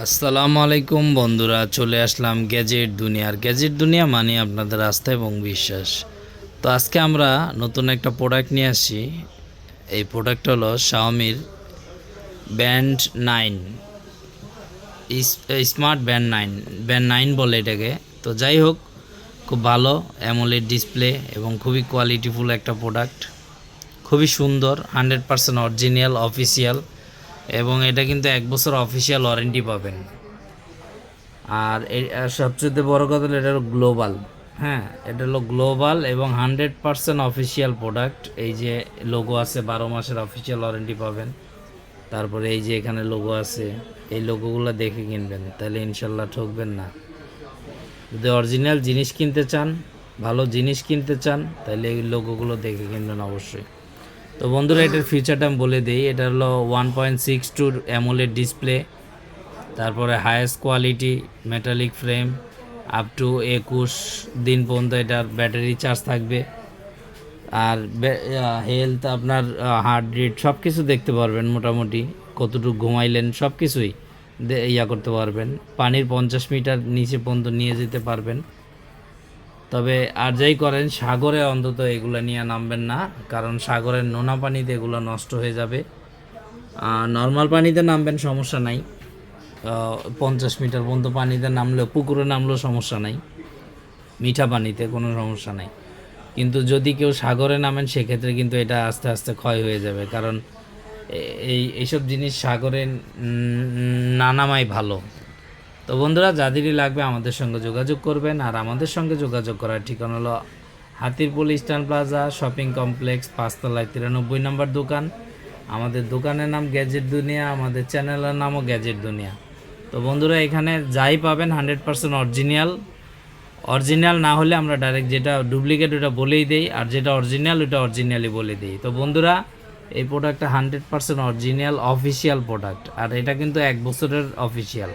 আসসালামু আলাইকুম বন্ধুরা, চলে আসলাম গ্যাজেট দুনিয়ার গ্যাজেট দুনিয়া মানে আপনাদের আস্থা এবং বিশ্বাস। তো আজকে আমরা নতুন একটা প্রোডাক্ট নিয়ে আসি এই প্রোডাক্ট হলো শাওমির band nine smart band nine band nine বলে এটাকে। তো যাই হোক, খুব ভালো অ্যামোলেড ডিসপ্লে এবং খুবই কোয়ালিটিফুল একটা প্রোডাক্ট খুবই সুন্দর হান্ড্রেড পারসেন্ট অরিজিনাল অফিসিয়াল এবং এটা কিন্তু এক বছর অফিসিয়াল ওয়ারেন্টি পাবেন। আর সবচেয়ে বড় কথা হলো এটা হলো গ্লোবাল হ্যাঁ এটা হলো গ্লোবাল এবং হান্ড্রেড পারসেন্ট অফিসিয়াল প্রোডাক্ট এই যে লোগো আছে, বারো মাসের অফিসিয়াল ওয়ারেন্টি পাবেন। তারপরে এই যে এখানে লোগো আছে, এই লোগোগুলো দেখে কিনবেন, তাহলে ইনশাল্লাহ ঠকবেন না। যদি অরিজিনাল জিনিস কিনতে চান, ভালো জিনিস কিনতে চান, তাহলে এই লোগোগুলো দেখে কিনবেন অবশ্যই। তো বন্ধুরা, এটার ফিচারটা আমি বলে দিই। এটা হলো one point six two AMOLED display তারপরে highest quality metallic frame up to একুশ দিন পর্যন্ত এটার ব্যাটারি চার্জ থাকবে। আর হেলথ আপনার হার্ট রেট সব কিছু দেখতে পারবেন মোটামুটি। কতটুকু ঘুমাইলেন সব কিছুই ইয়া করতে পারবেন। পানির পঞ্চাশ মিটার নিচে পর্যন্ত নিয়ে যেতে পারবেন। তবে আর যাই করেন, সাগরে অন্তত এগুলো নিয়ে নামবেন না, কারণ সাগরের নোনা পানিতে এগুলো নষ্ট হয়ে যাবে। নর্মাল পানিতে নামবেন সমস্যা নাই। পঞ্চাশ মিটার পর্যন্ত পানিতে নামলেও, পুকুরে নামলেও সমস্যা নাই। মিঠা পানিতে কোনো সমস্যা নাই। কিন্তু যদি কেউ সাগরে নামেন, সেক্ষেত্রে কিন্তু এটা আস্তে আস্তে ক্ষয় হয়ে যাবে। কারণ এই, এইসব জিনিস সাগরে না নামাই ভালো। তো বন্ধুরা যাদেরই লাগবে আমাদের সঙ্গে যোগাযোগ করবেন আর আমাদের সঙ্গে যোগাযোগ করার ঠিকানা হলো Hatirpul Eastern Plaza shopping complex, পাঁচতলায় তিরানব্বই নম্বর দোকান। আমাদের দোকানের নাম গ্যাজেট দুনিয়া, আমাদের চ্যানেলের নামও গ্যাজেট দুনিয়া। তো বন্ধুরা, এখানে যাই পাবেন হান্ড্রেড পার্সেন্ট অরিজিনাল। অরিজিনাল না হলে আমরা ডাইরেক্ট যেটা ডুপ্লিকেট ওটা বলেই দেই আর যেটা অরিজিনাল ওটা অরিজিনালি বলে দিই। তো বন্ধুরা, এই প্রোডাক্টটা hundred percent original, official product. আর এটা কিন্তু এক বছরের অফিসিয়াল।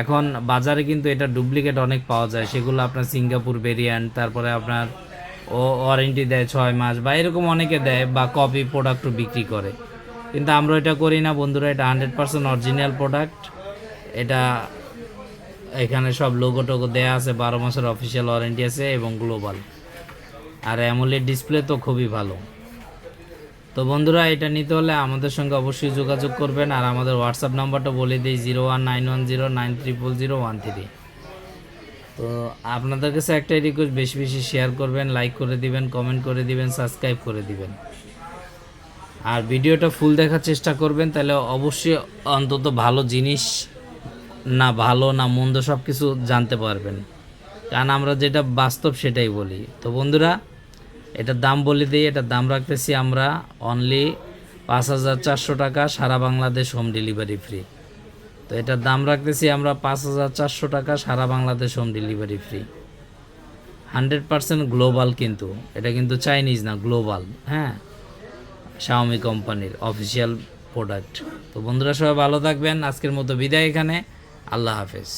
এখন বাজারে কিন্তু এটা ডুপ্লিকেট অনেক পাওয়া যায়। সেগুলো আপনার সিঙ্গাপুর ভেরিয়েন্ট তারপরে আপনার ও ওয়ারেন্টি দেয় ছয় মাস বা এরকম অনেকে দেয় বা কপি প্রোডাক্টও বিক্রি করে। কিন্তু আমরা এটা করি না বন্ধুরা, এটা হান্ড্রেড পার্সেন্ট অরিজিনাল প্রোডাক্ট এটা এখানে সব লোগো টোগো দেওয়া আছে, বারো মাসের অফিসিয়াল ওয়ারেন্টি আছে এবং গ্লোবাল আর অ্যামোলেড ডিসপ্লে তো খুবই ভালো। তো বন্ধুরা, এটা নিতে হলে আমাদের সঙ্গে অবশ্যই যোগাযোগ করবেন আর আমাদের হোয়াটসঅ্যাপ নাম্বারটা বলে দিই zero one nine one zero nine triple zero one three তো আপনাদের কাছে একটাই রিকোয়েস্ট বেশি বেশি শেয়ার করবেন লাইক করে দিবেন কমেন্ট করে দিবেন সাবস্ক্রাইব করে দিবেন। আর ভিডিওটা ফুল দেখার চেষ্টা করবেন, তাহলে অবশ্যই অন্তত ভালো জিনিস, না ভালো, না মন্দ সব কিছু জানতে পারবেন। কারণ আমরা যেটা বাস্তব সেটাই বলি। তো বন্ধুরা এটার দাম বলে দিই, এটার দাম রাখতেছি আমরা অনলি পাঁচ হাজার চারশো টাকা, সারা বাংলাদেশ হোম ডেলিভারি ফ্রি তো এটার দাম রাখতেছি আমরা পাঁচ হাজার চারশো টাকা, সারা Bangladesh home delivery free hundred percent global কিন্তু, এটা কিন্তু চাইনিজ না, গ্লোবাল হ্যাঁ? শাওমি কোম্পানির অফিসিয়াল প্রোডাক্ট তো বন্ধুরা সবাই ভালো থাকবেন, আজকের মতো বিদায় এখানে, আল্লাহ হাফেজ।